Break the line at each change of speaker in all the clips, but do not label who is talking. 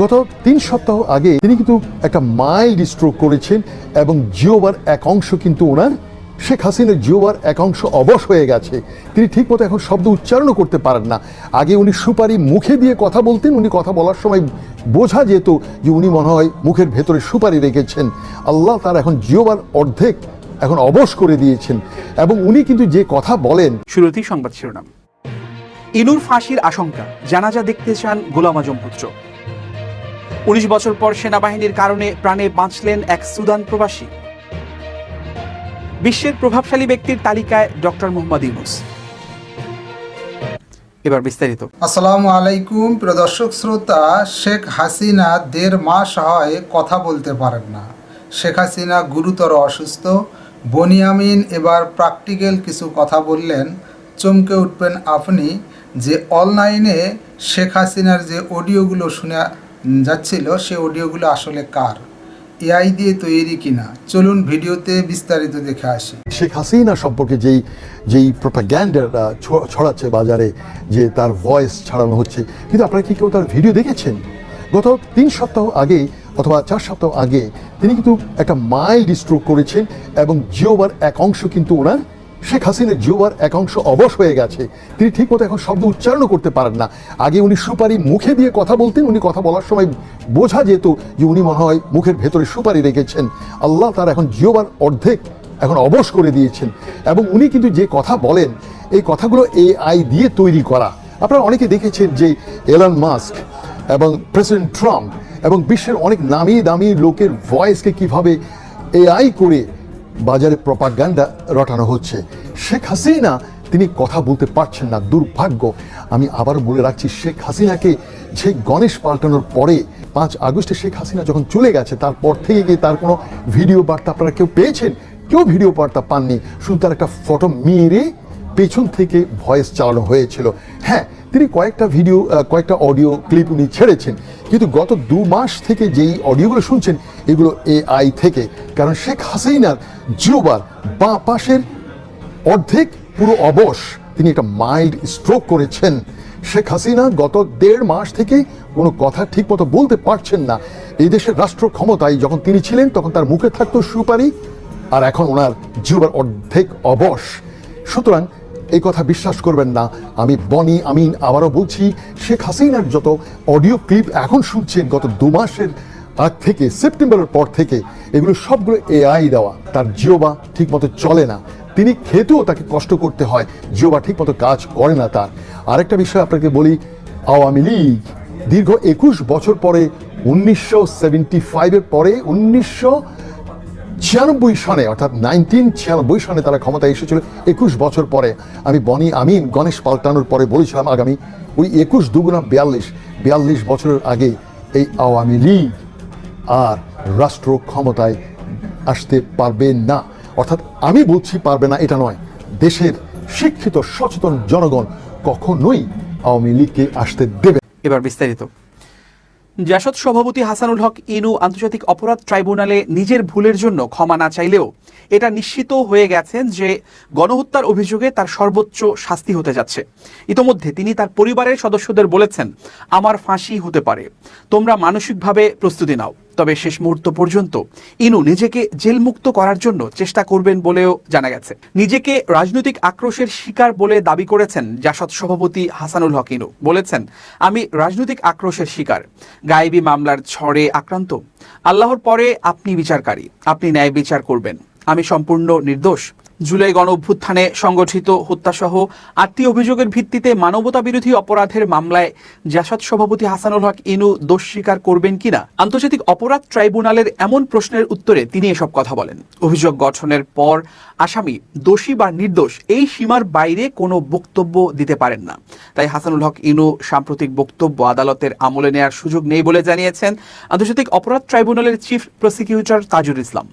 গত তিন সপ্তাহ আগে তিনি কিন্তু একটা মাইল্ড স্ট্রোক করেছেন এবং জিওবার এক অংশ কিন্তু ওনার, শেখ হাসিনার জিওবার এক অংশ অবশ হয়ে গেছে। তিনি ঠিকমতো এখন শব্দ উচ্চারণও করতে পারেন না। আগে উনি সুপারি মুখে দিয়ে কথা বলতেন, উনি কথা বলার সময় বোঝা যেত যে উনি মনে হয় মুখের ভেতরে সুপারি রেখেছেন। আল্লাহ তার এখন জিওবার অর্ধেক এখন অবশ করে দিয়েছেন এবং উনি কিন্তু যে কথা বলেন
শুরুতেই সংবাদ শিরোনাম। ইনুর ফাঁসির আশঙ্কা, জানাজা দেখতে চান গোলাম আজম পুত্র। উনিশ বছর পর সেনাবাহিনীর কারণে প্রাণে বাঁচলেন এক সুদান প্রবাসী। বিশ্বের প্রভাবশালী ব্যক্তির তালিকায় ডক্টর মোহাম্মদ ইউনুস। এবার বিস্তারিত।
আসসালামু আলাইকুম, প্রিয় দর্শক শ্রোতা, শেখ হাসিনা দেড় মাস হয় কথা বলতে পারেন না। শেখ হাসিনা গুরুতর অসুস্থ। বনিয়ামিন এবার প্র্যাকটিক্যাল কিছু কথা বললেন। চমকে উঠবেন আপনি যে অনলাইনে শেখ হাসিনার যে অডিওগুলো শোনা যাচ্ছিল, সে অডিওগুলো আসলে কার? এআই দিয়ে তৈরি কিনা? চলুন ভিডিওতে বিস্তারিত দেখে আসি।
শেখ হাসিনা সম্পর্কে যেই যেই প্রোপাগ্যান্ডার ছড়াচ্ছে বাজারে, যে তার ভয়েস ছড়ানো হচ্ছে, কিন্তু আপনারা কি কেউ তার ভিডিও দেখেছেন? গত তিন সপ্তাহ আগে অথবা চার সপ্তাহ আগে তিনি কিন্তু একটা মাইল্ড স্ট্রোক করেছেন এবং জিওবার এক অংশ কিন্তু ওনার শেখ হাসিনার জিওবার একাংশ অবশ হয়ে গেছে। তিনি ঠিকমতো এখন শব্দ উচ্চারণও করতে পারেন না। আগে উনি সুপারি মুখে দিয়ে কথা বলতেন, উনি কথা বলার সময় বোঝা যেত যে উনি মনে হয় মুখের ভেতরে সুপারি রেখেছেন। আল্লাহ তার এখন জিওবার অর্ধেক এখন অবশ করে দিয়েছেন। এবং উনি কিন্তু যে কথা বলেন, এই কথাগুলো এআই দিয়ে তৈরি করা। আপনারা অনেকে দেখেছেন যে এলন মাস্ক এবং প্রেসিডেন্ট ট্রাম্প এবং বিশ্বের অনেক নামি দামি লোকের ভয়েসকে কীভাবে এআই করে বাজারে প্রপাগান্ডা রটানো হচ্ছে। শেখ হাসিনা, তিনি কথা বলতে পারছেন না, দুর্ভাগ্য। আমি আবার বলে রাখছি, শেখ হাসিনাকে যে গণেশ পাল্টানোর পরে পাঁচ আগস্টে শেখ হাসিনা যখন চলে গেছে, তারপর থেকে গিয়ে তার কোনো ভিডিও বার্তা আপনারা কেউ পেয়েছেন? কেউ ভিডিও বার্তা পাননি? শুধু তার একটা ফটো মেরে পেছন থেকে ভয়েস চালানো হয়েছিল। হ্যাঁ তিনি কয়েকটা ভিডিও কয়েকটা অডিও ক্লিপ উনি ছেড়েছেন। কিন্তু গত দু মাস থেকে যেই অডিওগুলো শুনছেন, এগুলো এআই থেকে। কারণ শেখ হাসিনার জিওবার বাঁ পাশের অর্ধেক পুরো অবশ তিনি একটা মাইল্ড স্ট্রোক করেছেন। শেখ হাসিনা গত দেড় মাস থেকে কোনো কথা ঠিকমতো বলতে পারছেন না। এই দেশের রাষ্ট্র ক্ষমতায় যখন তিনি ছিলেন, তখন তার মুখে থাকতো সুপারি, আর এখন ওনার জিওবার অর্ধেক অবশ। সুতরাং এই কথা বিশ্বাস করবেন না। আমি বনি আমিন আবারও বলছি, শেখ হাসিনার যত অডিও ক্লিপ এখন শুনছেন গত দু মাসের আগ থেকে, সেপ্টেম্বরের পর থেকে, এগুলো সবগুলো এআই দেওয়া। তার জিওবা ঠিকমতো চলে না। তিনি খেতেও তাকে কষ্ট করতে হয়। জিওবা ঠিকমতো কাজ করে না তার। আরেকটা বিষয় আপনাকে বলি, আওয়ামী লীগ দীর্ঘ একুশ বছর পরে, উনিশশো সেভেন্টি ফাইভের পরে, উনিশশো ছিয়ানব্বই সনে, অর্থাৎ নাইনটিন ছিয়ানব্বই সনে তারা ক্ষমতায় এসেছিল, একুশ বছর পরে। আমি বনি আমিন, গণেশ পাল্টানোর পরে বলেছিলাম আগামী ওই একুশ দুগুণা বিয়াল্লিশ বিয়াল্লিশ বছরের আগে এই আওয়ামী লীগ আর রাষ্ট্র ক্ষমতায় আসতে পারবে না। অর্থাৎ আমি বলছি পারবে না, এটা নয়। দেশের শিক্ষিত, সচেতন জনগণ কখনোই আওয়ামী লীগকে আসতে দেবে
এবার বিস্তারিত। জাসদ সভাপতি হাসানুল হক ইনু আন্তর্জাতিক অপরাধ ট্রাইব্যুনালে নিজের ভুলের জন্য ক্ষমা না চাইলেও এটা নিশ্চিত হয়ে গেছেন যে গণহত্যার অভিযোগে তার সর্বোচ্চ শাস্তি হতে যাচ্ছে। ইতোমধ্যে তিনি তার পরিবারের সদস্যদের বলেছেন, আমার ফাঁসি হতে পারে। তোমরা মানসিকভাবে প্রস্তুতি নাও। তবে শেষ মুহূর্ত পর্যন্ত ইনু নিজেকে জেলমুক্ত করার জন্য চেষ্টা করবেন বলেও জানা গেছে। নিজেকে রাজনৈতিক আক্রোশের শিকার বলে দাবি করেছেন জাসদ সভাপতি হাসানুল হক ইনু। বলেছেন, আমি রাজনৈতিক আক্রোশের শিকার। গায়েবী মামলার ঝড়ে আক্রান্ত। আল্লাহর পরে আপনি বিচারকারী। আপনি ন্যায় বিচার করবেন। আমি সম্পূর্ণ নির্দোষ। জুলাই গণ অভ্যুত্থানে সংগঠিত হত্যাসহ আটটি অভিযোগের ভিত্তিতে মানবতা বিরোধী অপরাধের মামলায় জাসাদ সভাপতি হাসানুল হক ইনু দোষ স্বীকার করবেন কিনা? আন্তর্জাতিক অপরাধ ট্রাইব্যুনালের এমন প্রশ্নের উত্তরে তিনি এসব কথা বলেন। অভিযোগ গঠনের পর আসামি দোষী বা নির্দোষ এই সীমার বাইরে কোনো বক্তব্য দিতে পারেন না। তাই হাসানুল হক ইনু সাম্প্রতিক বক্তব্য আদালতের আমলে নেয়ার সুযোগ নেই বলে জানিয়েছেন আন্তর্জাতিক অপরাধ ট্রাইব্যুনালের চিফ প্রসিকিউটর তাজুল ইসলাম।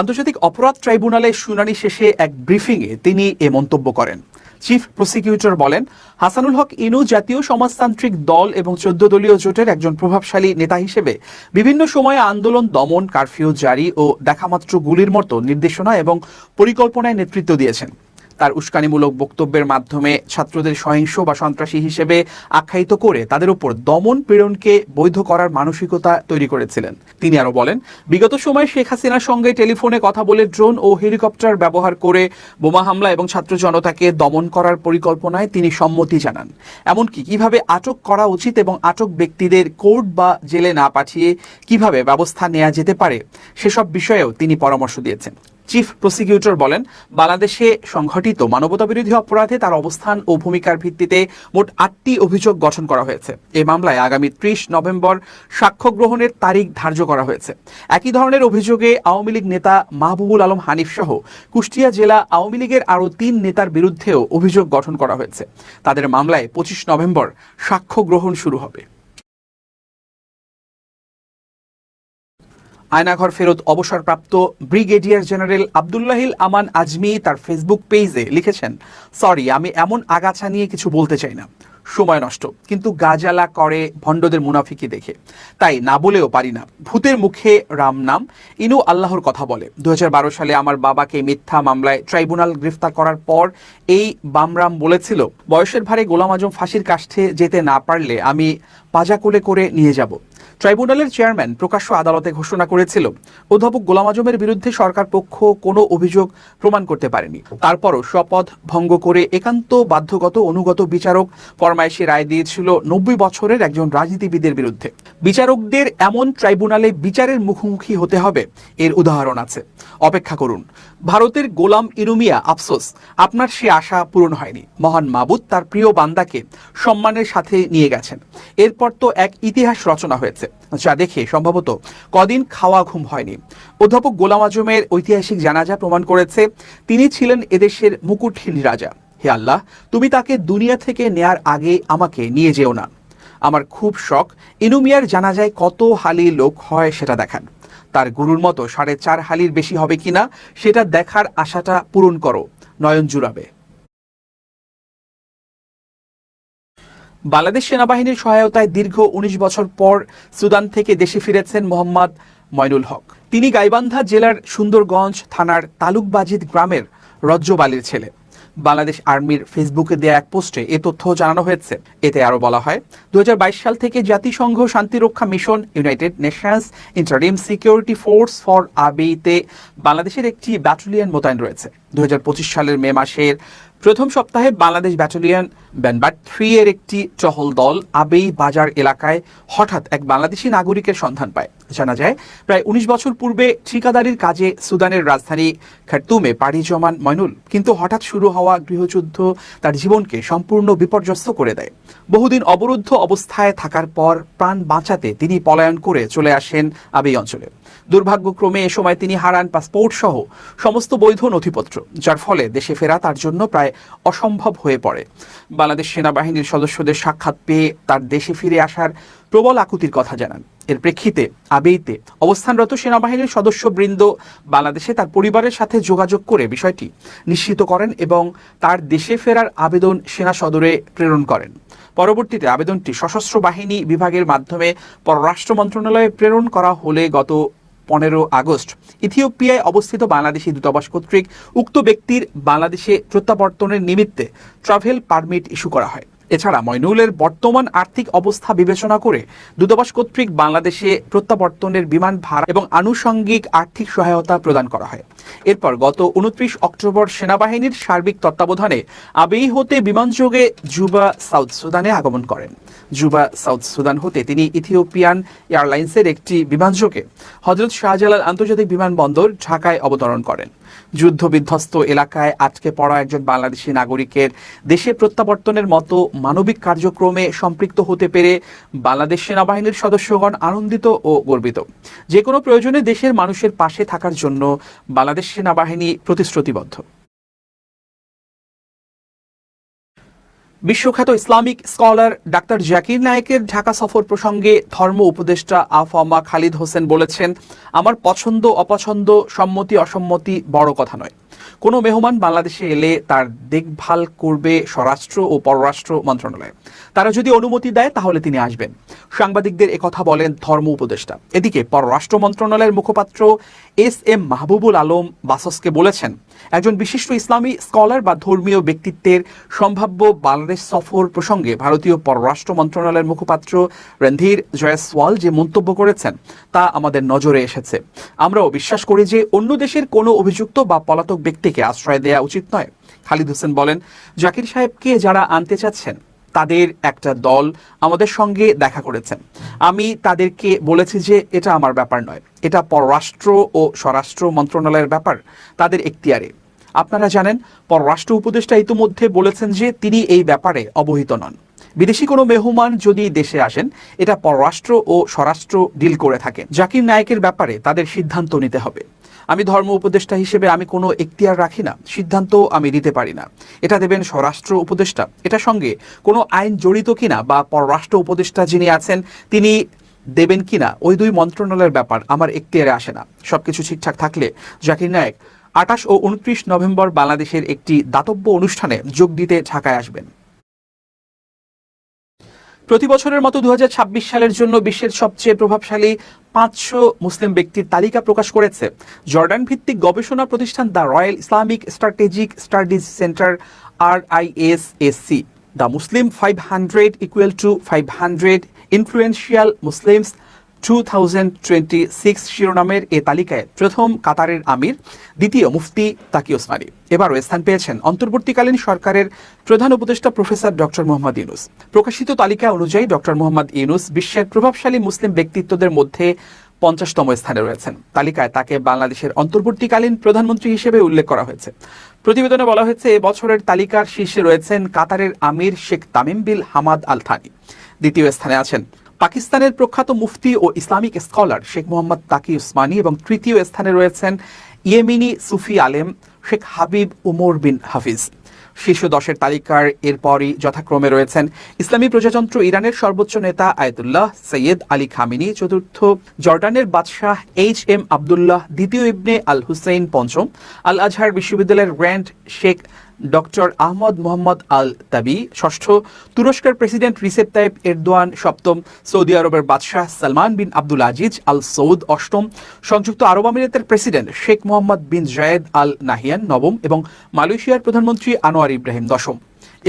আন্তর্জাতিক অপরাধ ট্রাইব্যুনালে শুনানি শেষে এক ব্রিফিংয়ে তিনি এ মন্তব্য করেন। চিফ প্রসিকিউটর বলেন, হাসানুল হক ইনু জাতীয় সমাজতান্ত্রিক দল এবং চোদ্দ দলীয় জোটের একজন প্রভাবশালী নেতা হিসেবে বিভিন্ন সময়ে আন্দোলন দমন, কারফিউ জারি ও দেখামাত্র গুলির মতো নির্দেশনা এবং পরিকল্পনায় নেতৃত্ব দিয়েছেন। তার উস্কানিমূলক বক্তব্যের মাধ্যমে ছাত্রদের সহিংস বা সন্ত্রাসী হিসেবে আখ্যায়িত করে তাদের উপর দমন পীড়নকে বৈধ করার মানসিকতা তৈরি করেছিলেন। তিনি আরও বলেন, বিগত সময়ে শেখ হাসিনার সঙ্গে টেলিফোনে কথা বলে ড্রোন ও হেলিকপ্টার ব্যবহার করে বোমা হামলা এবং ছাত্র জনতাকে দমন করার পরিকল্পনায় তিনি সম্মতি জানান। এমনকি কীভাবে আটক করা উচিত এবং আটক ব্যক্তিদের কোর্ট বা জেলে না পাঠিয়ে কীভাবে ব্যবস্থা নেওয়া যেতে পারে, সেসব বিষয়েও তিনি পরামর্শ দিয়েছেন। চিফ প্রসিকিউটর বলেন, বাংলাদেশে সংঘটিত মানবতাবিরোধী অপরাধে তার অবস্থান ও ভূমিকার ভিত্তিতে মোট আটটি অভিযোগ গঠন করা হয়েছে। এই মামলায় আগামী ত্রিশ নভেম্বর সাক্ষ্য গ্রহণের তারিখ ধার্য করা হয়েছে। একই ধরনের অভিযোগে আওয়ামী লীগ নেতা মাহবুবুল আলম হানিফ সহ কুষ্টিয়া জেলা আওয়ামী লীগের আরও তিন নেতার বিরুদ্ধেও অভিযোগ গঠন করা হয়েছে। তাদের মামলায় পঁচিশ নভেম্বর সাক্ষ্য গ্রহণ শুরু হবে। আয়নাঘর ফেরত অবসরপ্রাপ্ত ব্রিগেডিয়ার জেনারেল আবদুল্লাহিল আমান আজমি তার ফেসবুক পেজে লিখেছেন, সরি, আমি এমন আগাছা নিয়ে কিছু বলতে চাই না। সময় নষ্ট। কিন্তু গাজালা করে ভণ্ডদের মুনাফিকি দেখে। তাই না বলেও পারি না। ভূতের মুখে রাম নাম। ইনু আল্লাহর কথা বলে। দু হাজার বারো সালে আমার বাবাকে মিথ্যা মামলায় ট্রাইব্যুনাল গ্রেফতার করার পর এই বামরাম বলেছিল, বয়সের ভারে গোলাম আজম ফাঁসির কাষ্ঠে যেতে না পারলে আমি পাজা কোলে করে নিয়ে যাব। ট্রাইব্যুনালের চেয়ারম্যান প্রকাশ্য আদালতে ঘোষণা করেছিল, অধ্যাপক গোলাম আজমের বিরুদ্ধে সরকার পক্ষ কোনো অভিযোগ প্রমাণ করতে পারেনি। তারপরও শপথ ভঙ্গ করে একান্ত বাধ্যগত অনুগত বিচারক ফরমাইশি রায় দিয়েছিল নব্বই বছরের একজন রাজনীতিবিদের বিরুদ্ধে। বিচারকদের এমন ট্রাইব্যুনালে বিচারের মুখোমুখি হতে হবে, এর উদাহরণ আছে। অপেক্ষা করুন, ভারতের গোলাম ইনুমিয়া আফসোস, আপনার সে আশা পূরণ হয়নি। মহান মাবুদ তার প্রিয় বান্দাকে সম্মানের সাথে নিয়ে গেছেন। এরপর তো এক ইতিহাস রচনা হয়েছে। যা দেখে, সম্ভবত কদিন খাওয়া ঘুম হয়নি। অধ্যাপক গোলাম আজমের ঐতিহাসিক জানাজা প্রমাণ করেছে, তিনি ছিলেন এদেশের মুকুটহীন রাজা। হে আল্লাহ, তুমি তাকে দুনিয়া থেকে নেয়ার আগে আমাকে নিয়ে যেও না। আমার খুব শখ, ইনুমিয়ার জানাজায় কত হালি লোক হয় সেটা দেখান তার গুরুর মতো সাড়ে চার হালির বেশি হবে কিনা, সেটা দেখার আশাটা পূরণ করো নয়ন জুড়াবে বাংলাদেশ সেনাবাহিনীর সহায়তায় দীর্ঘ উনিশ বছর পর সুদান থেকে দেশে ফিরেছেন মোহাম্মদ ময়নুল হক। তিনি গাইবান্ধা জেলার সুন্দরগঞ্জ থানার তালুকবাজিদ গ্রামের রজ্জবালির ছেলে। বাংলাদেশ আর্মির ফেসবুকে দেয়া এক পোস্টে এ তথ্য জানানো হয়েছে। এতে আরও বলা হয় দু সাল থেকে জাতিসংঘ শান্তিরক্ষা mission United Nations interim security force for আবেইতে বাংলাদেশের একটি ব্যাটালিয়ন মোতায়েন রয়েছে। দুই হাজার পঁচিশ সালের মে মাসের প্রথম সপ্তাহে বাংলাদেশ ব্যাটালিয়ন ব্যানবাট থ্রি এর একটি টহল দল আবেই বাজার এলাকায় হঠাৎ এক বাংলাদেশি নাগরিকের সন্ধান পায়। জানা যায়, প্রায় উনিশ বছর পূর্বে ঠিকাদারির কাজে সুদানের রাজধানী খার্তুমে পাড়ি জমান ময়নুল কিন্তু হঠাৎ শুরু হওয়া গৃহযুদ্ধ তার জীবনকে সম্পূর্ণ বিপর্যস্ত করে দেয়। বহুদিন অবরুদ্ধ অবস্থায় থাকার পর প্রাণ বাঁচাতে তিনি পলায়ন করে চলে আসেন আবেই অঞ্চলে। দুর্ভাগ্যক্রমে এ সময় তিনি হারান পাসপোর্ট সহ সমস্ত বৈধ নথিপত্র, যার ফলে দেশে ফেরা তার জন্য প্রায় অসম্ভব হয়ে পড়ে। বাংলাদেশ সেনাবাহিনীর সদস্যদের সাক্ষাৎ পেয়ে তার দেশে ফিরে আসার প্রবল আকুতির কথা জানান। এর প্রেক্ষিতে আবেইতে অবস্থানরত সেনাবাহিনীর সদস্যবৃন্দ বাংলাদেশে তার পরিবারের সাথে যোগাযোগ করে বিষয়টি নিশ্চিত করেন এবং তার দেশে ফেরার আবেদন সেনা সদরে প্রেরণ করেন। পরবর্তীতে আবেদনটি সশস্ত্র বাহিনী বিভাগের মাধ্যমে পররাষ্ট্র মন্ত্রণালয়ে প্রেরণ করা হলে গত পনেরো আগস্ট ইথিওপিয়ায় অবস্থিত বাংলাদেশি দূতাবাস কর্তৃক উক্ত ব্যক্তির বাংলাদেশে প্রত্যাবর্তনের নিমিত্তে ট্রাভেল পারমিট ইস্যু করা হয়। এছাড়া মইনুলের বর্তমান আর্থিক অবস্থা বিবেচনা করে দূতাবাস কর্তৃক বাংলাদেশে প্রত্যাবর্তনের বিমান ভাড়া এবং আনুষঙ্গিক আর্থিক সহায়তা প্রদান করা হয়। এরপর গত উনত্রিশ অক্টোবর সেনাবাহিনীর সার্বিক তত্ত্বাবধানে আবেই হতে বিমানযোগে জুবা সাউথ সুদানে আগমন করেন। জুবা সাউথ সুদান হতে তিনি ইথিওপিয়ান এয়ারলাইন্সের একটি বিমানযোগে হজরত শাহজালাল আন্তর্জাতিক বিমানবন্দর ঢাকায় অবতরণ করেন। যুদ্ধ বিধ্বস্ত এলাকায় আটকে পড়া একজন বাংলাদেশি নাগরিকের দেশে প্রত্যাবর্তনের মতো মানবিক কার্যক্রমে সম্পৃক্ত হতে পেরে বাংলাদেশ সেনাবাহিনীর সদস্যগণ আনন্দিত ও গর্বিত। যে কোনো প্রয়োজনে দেশের মানুষের পাশে থাকার জন্য বাংলাদেশ সেনাবাহিনী প্রতিশ্রুতিবদ্ধ। বিশ্বখ্যাত ইসলামিক স্কলার ডাক্তার জাকির নায়েকের ঢাকা সফর প্রসঙ্গে ধর্ম উপদেষ্টা আফামা খালিদ হোসেন বলেছেন, আমার পছন্দ অপছন্দ সম্মতি অসম্মতি বড় কথা নয়। কোনো মেহমান বাংলাদেশে এলে তার দেখভাল করবে স্বরাষ্ট্র ও পররাষ্ট্র মন্ত্রণালয়। তারা যদি অনুমতি দেয়, তাহলে তিনি আসবেন। সাংবাদিকদের একথা বলেন ধর্ম উপদেষ্টা। এদিকে পররাষ্ট্র মন্ত্রণালয়ের মুখপাত্র এস এম মাহবুবুল আলম বাসসকে বলেছেন একজন বিশিষ্ট ইসলামী স্কলার বা ধর্মীয় ব্যক্তিত্বের সম্ভাব্য বাংলাদেশ সফর প্রসঙ্গে ভারতীয় পররাষ্ট্র মন্ত্রণালয়ের মুখপাত্র রণধীর জয়সওয়াল যে মন্তব্য করেছেন, তা আমাদের নজরে এসেছে। আমরাও বিশ্বাস করি যে অন্য দেশের কোনো অভিযুক্ত বা পলাতক ব্যক্তিকে আশ্রয় দেওয়া উচিত নয়। খালিদ হোসেন বলেন, জাকির সাহেবকে যারা আনতে চাচ্ছেন তাদের একটা দল আমাদের সঙ্গে দেখা করেছেন। আমি তাদেরকে বলেছি যে এটা আমার ব্যাপার নয়। এটা পররাষ্ট্র ও স্বরাষ্ট্র মন্ত্রণালয়ের ব্যাপার, তাদের এখতিয়ারে। আপনারা জানেন, পররাষ্ট্র উপদেষ্টা ইতিমধ্যে বলেছেন যে তিনি এই ব্যাপারে অবহিত নন। বিদেশি কোনো মেহমান যদি দেশে আসেন, এটা পররাষ্ট্র ও স্বরাষ্ট্র ডিল করে থাকে। জাকির নায়কের ব্যাপারে তাদের সিদ্ধান্ত নিতে হবে। আমি ধর্ম উপদেষ্টা হিসেবে আমি কোনো এখতিয়ার রাখি না সিদ্ধান্ত আমি দিতে পারি না। এটা দেবেন স্বরাষ্ট্র উপদেষ্টা। এটার সঙ্গে কোনো আইন জড়িত কিনা বা পররাষ্ট্র উপদেষ্টা যিনি আছেন, তিনি দেবেন কিনা, ওই দুই মন্ত্রণালয়ের ব্যাপার আমার এখতিয়ারে আসে না। সবকিছু ঠিকঠাক থাকলে জাকির নায়েক আঠাশ ও উনত্রিশ নভেম্বর বাংলাদেশের একটি দাতব্য অনুষ্ঠানে যোগ দিতে ঢাকায় আসবেন। প্রতি বছরের মতো দুহাজার ছাব্বিশ সালের জন্য বিশ্বের সবচেয়ে প্রভাবশালী পাঁচশো মুসলিম ব্যক্তির তালিকা প্রকাশ করেছে। জর্ডান ভিত্তিক গবেষণা প্রতিষ্ঠান the royal Islamic strategic studies centre R I S A C the Muslim five hundred equal to five hundred influential Muslims two thousand twenty six শিরোনামের এ তালিকায় প্রথম কাতারের আমির, দ্বিতীয় মুফতি তাকি ওসমানী। এবারও স্থান পেয়েছেন অন্তর্বর্তীকালীন সরকারের প্রধান উপদেষ্টা প্রফেসর ডক্টর মোহাম্মদ ইউনুস। প্রকাশিত তালিকা অনুযায়ী ডক্টর মোহাম্মদ ইউনুস বিশ্বের প্রভাবশালী মুসলিম ব্যক্তিত্বদের মধ্যে পঞ্চাশতম স্থানে রয়েছেন। তালিকায় তাকে বাংলাদেশের অন্তর্বর্তীকালীন প্রধানমন্ত্রী হিসেবে উল্লেখ করা হয়েছে। প্রতিবেদনে বলা হয়েছে এবছরের তালিকার শীর্ষে রয়েছেন কাতারের আমির Sheikh Tamim bin Hamad Al Thani দ্বিতীয় স্থানে আছেন পাকিস্তানের প্রখ্যাত মুফতি ও ইসলামিক স্কলার শেখ মোহাম্মদ তাকি উসমানী এবং তৃতীয় স্থানে রয়েছেন ইয়েমিনি সুফি আলেম শেখ হাবিব উমর বিন হাফিজ। শীর্ষ দশের তালিকার এরপরই যথাক্রমে রয়েছেন ইসলামী প্রজাতন্ত্র ইরানের সর্বোচ্চ নেতা আয়তুল্লাহ সৈয়দ আলী খামিনি, চতুর্থ জর্ডানের বাদশাহ এইচ এম আবদুল্লাহ, দ্বিতীয় ইবনে আল হুসেইন পঞ্চম আল আজহার বিশ্ববিদ্যালয়ের grand sheikh doctor Ahmad Mohammad Al Tayeb ষষ্ঠ তুরস্কের প্রেসিডেন্ট রিসেপ তাইপ এরদোয়ান, সপ্তম সৌদি আরবের বাদশাহ সালমান বিন আব্দুল আজিজ আল সৌদ অষ্টম সংযুক্ত আরব আমিরাতের president Sheikh Mohammed bin Zayed Al Nahyan নবম এবং মালয়েশিয়ার প্রধানমন্ত্রী আনোয়ার ইব্রাহিম দশম।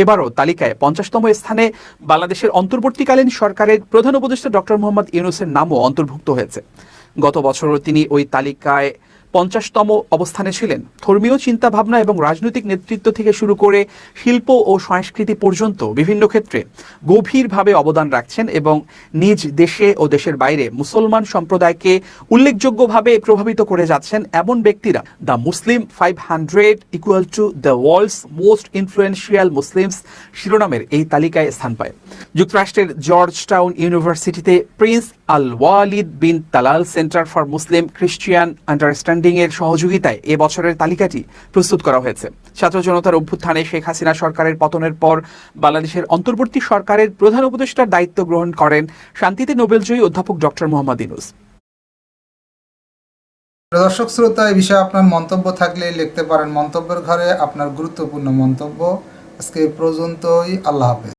এবারও তালিকায় পঞ্চাশতম স্থানে বাংলাদেশের অন্তর্বর্তীকালীন সরকারের প্রধান উপদেষ্টা ডক্টর মোহাম্মদ ইউনুসের নামও অন্তর্ভুক্ত হয়েছে। গত বছরও তিনি ওই তালিকায় পঞ্চাশতম অবস্থানে ছিলেন। ধর্মীয় চিন্তাভাবনা এবং রাজনৈতিক নেতৃত্ব থেকে শুরু করে শিল্প ও সংস্কৃতি পর্যন্ত বিভিন্ন ক্ষেত্রে গভীরভাবে অবদান রাখছেন এবং নিজ দেশে ও দেশের বাইরে মুসলমান সম্প্রদায়কে উল্লেখযোগ্যভাবে প্রভাবিত করে যাচ্ছেন এমন ব্যক্তিরা। The Muslim five hundred equal to the world's most influential Muslims শিরোনামের এই তালিকায় স্থান পায়। যুক্তরাষ্ট্রের জর্জ টাউন ইউনিভার্সিটিতে Prince Al Waleed bin Talal centre for Muslim Christian understanding এর সহযোগিতায় এ বছরের তালিকাটি প্রস্তুত করা হয়েছে। ছাত্র জনতার অভ্যুত্থানে শেখ হাসিনা সরকারের পতনের পর বাংলাদেশের অন্তর্বর্তী সরকারের প্রধান উপদেষ্টার দায়িত্ব গ্রহণ করেন শান্তিতে নোবেলজয়ী অধ্যাপক ডক্টর মোহাম্মদ ইনুস
দর্শক, শ্রোতা, এই বিষয়ে আপনার মন্তব্য থাকলে লিখতে পারেন মন্তব্যের ঘরে আপনার গুরুত্বপূর্ণ মন্তব্য। আজকে পর্যন্তই, আল্লাহ হাফেজ।